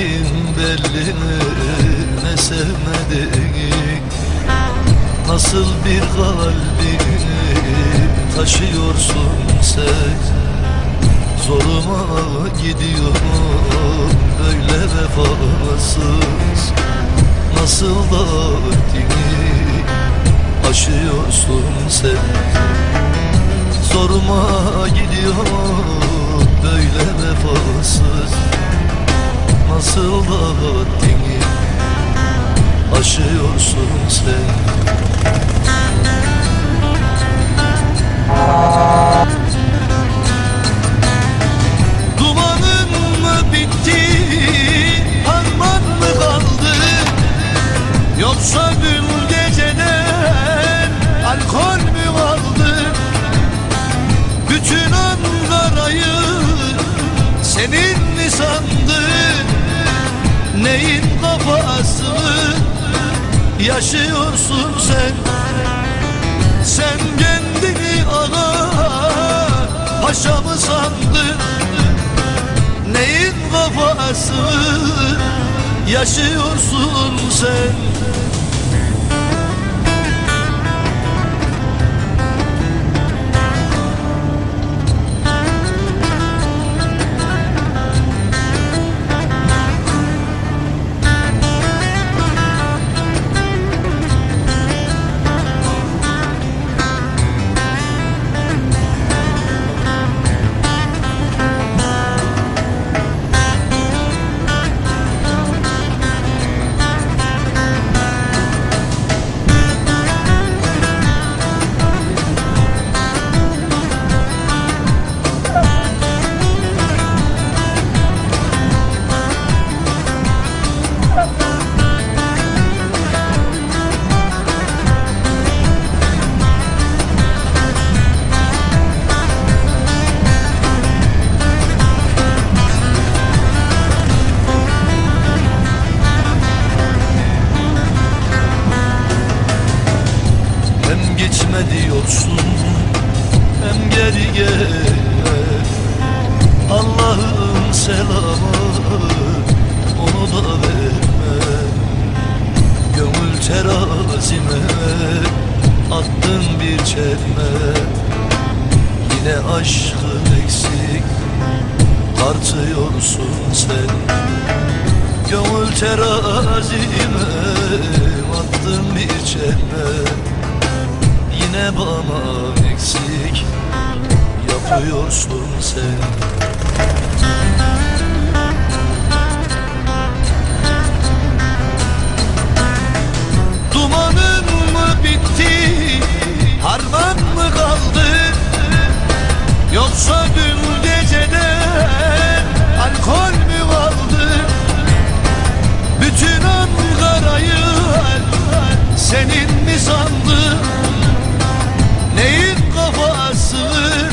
Ne sevdiğin belli ne sevmediğin Nasıl bir kalbi taşıyorsun sen? Zoruma gidiyor böyle vefasız. Nasıl da haddini aşıyorsun sen? Zoruma gidiyor böyle vefasız Nasıl da haddini aşıyorsun sen yaşıyorsun sen. Sen kendini ağa paşa mı sandın? Neyin kafasını yaşıyorsun sen çelme Yine aşkın eksik tartıyorsun sen. Gönül terazime attın bir çelme Yine bana eksik yapıyorsun sen. Dumanın mı bitti, harman mı kaldı? Yoksa dün geceden alkol mü kaldı? Bütün Ankara'yı senin mi sandın? Neyin kafasını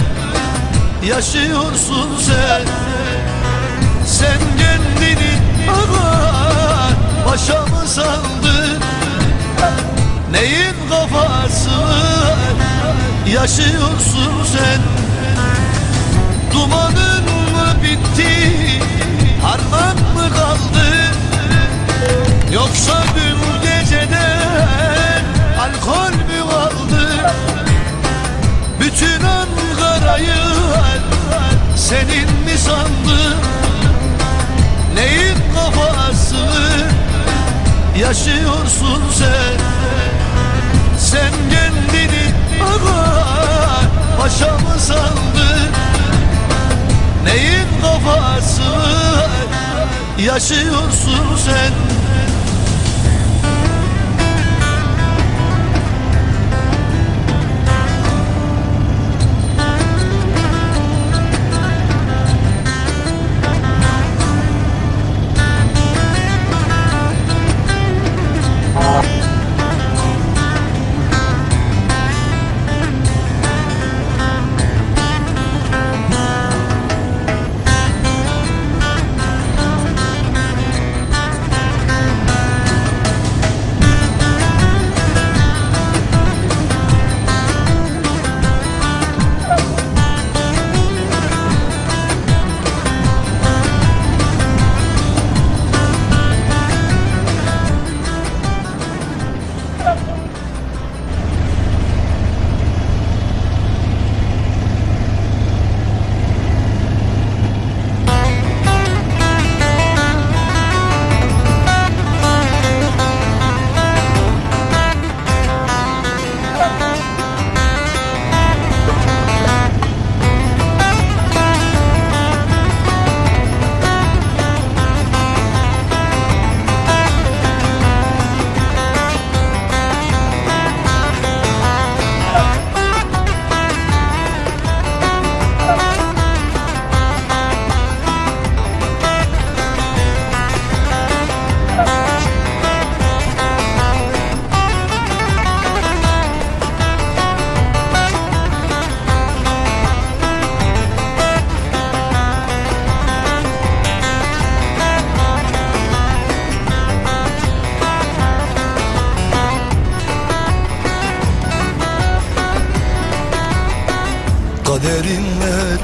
yaşıyorsun sen. Sen kendini aman başa mı sandın? Neyin kafasını yaşıyorsun sen. Dumanın mı bitti? Harman mı kaldı? Yoksa dün geceden alkol mü kaldı? Bütün Ankara'yı senin mi sandın? Neyin kafasını yaşıyorsun sen. Sen aman paşa mı sandın Neyin kafasını yaşıyorsun sen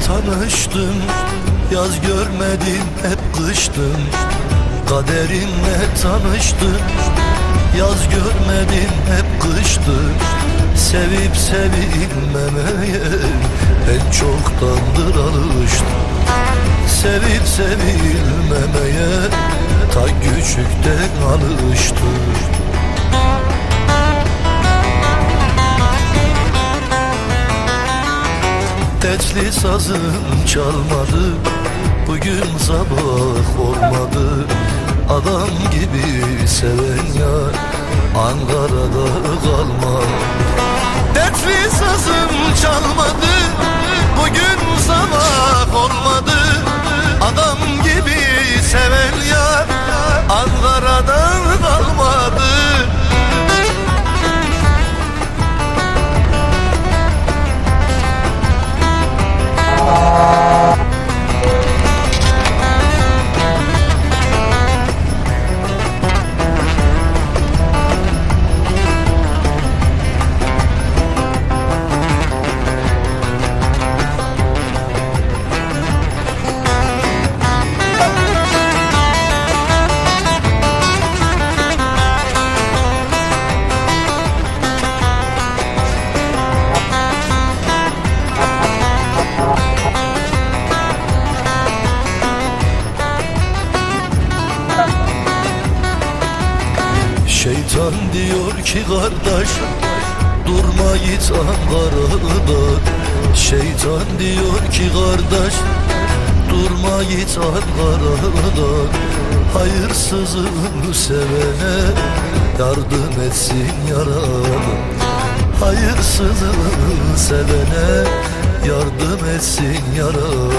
tanıştım Yaz görmedim hep kıştım. Kaderinle tanıştım Yaz görmedim hep kıştım. Sevip sevilmemeye Ben çoktandır alıştım. Sevip sevilmemeye Ta küçükten alıştım Dertli sazım çalmadı Bugün sabah olmadı. Adam gibi seven yar Ankara'da kalma Dertli sazım çalmadı Bugün sabah olmadı. Adam gibi seven yar Ankara'da kalmadı ki kardeş Durma git Ankara'da. Şeytan diyor ki kardeş Durma git Ankara'da. Hayırsızın sevene Yardım etsin yaralı Hayırsızın sevene Yardım etsin yaralı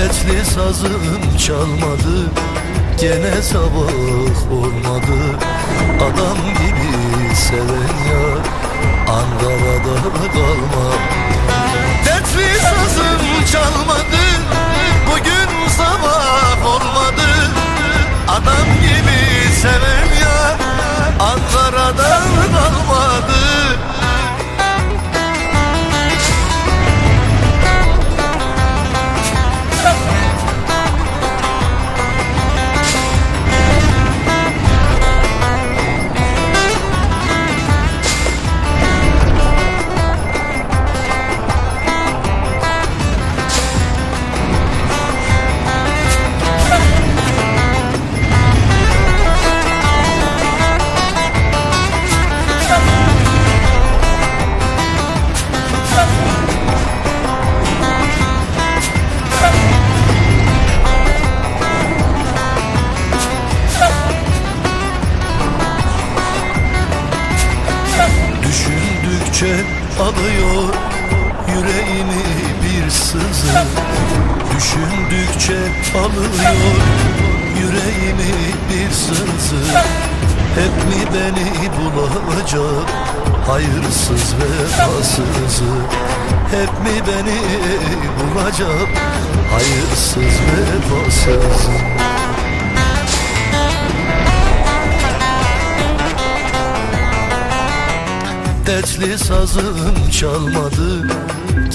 Dertli sazım çalmadı Gene sabah olmadı. Adam gibi seven yar Ankara'da kalma. Dertli sazım çalmadı Düşündükçe alıyor yüreğimi bir sızı. Hep mi beni bulacak hayırsız vefasızı? Hep mi beni bulacak hayırsız vefasızı? Dertli sazım çalmadı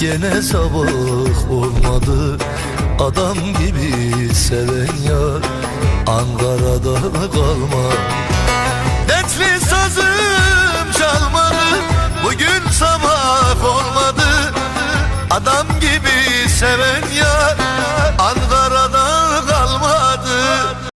Gene sabah olmadı Adam gibi seven yar Ankara'da kalma Dertli sazım çalmadı Bugün sabah olmadı. Adam gibi seven yar Ankara'da